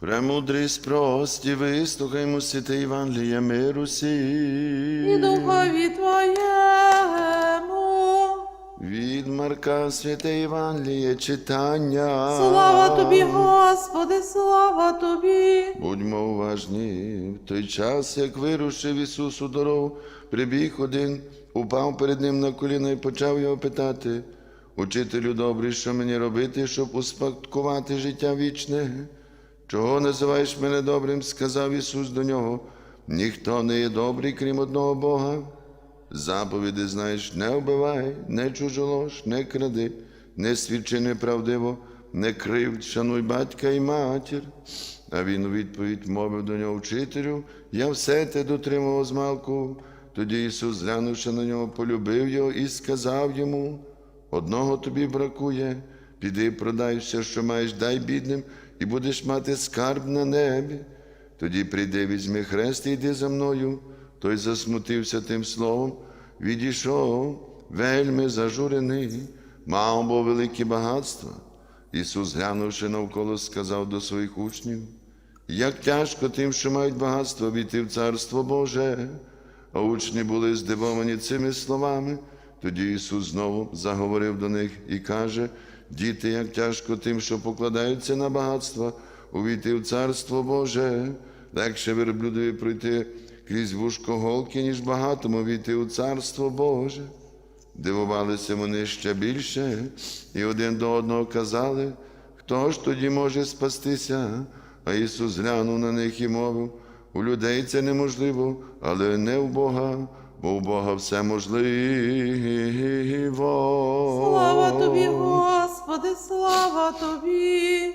Премудрість прості, вислухаймо святе Євангеліє миру сі. і духові Твоєму. Від Марка святе Євангеліє читання. Слава Тобі, Господи, слава Тобі. Будьмо уважні. В той час, як вирушив Ісус у дорогу, прибіг один, упав перед ним на коліна і почав його питати. Учителю добрий, що мені робити, щоб успадкувати життя вічне? Чого називаєш мене добрим? сказав Ісус до нього. Ніхто не є добрий, крім одного Бога. Заповіди знаєш, не вбивай, не чужолож, не кради, не свідчи неправдиво, не кривд, шануй батька і матір. А він у відповідь мовив до нього вчителю, я все те дотримував з малку. Тоді Ісус, глянувши на нього, полюбив його і сказав йому: одного тобі бракує, піди продай все, що маєш, дай бідним, і будеш мати скарб на небі. Тоді прийди, візьми хрест і йди за мною. Той засмутився тим словом, відійшов, вельми зажурений, мав бо великі багатства. Ісус, глянувши навколо, сказав до своїх учнів, як тяжко тим, що мають багатство, війти в Царство Боже. А учні були здивовані цими словами. Тоді Ісус знову заговорив до них і каже: Діти, як тяжко тим, що покладаються на багатство, увійти в Царство Боже, легше верблюдові пройти крізь вушко голки, ніж багатому війти у Царство Боже. Дивувалися вони ще більше, і один до одного казали, хто ж тоді може спастися? А Ісус глянув на них і мовив, у людей це неможливо, але не в Бога, бо у Бога все можливо. Слава Тобі, Господи, слава Тобі.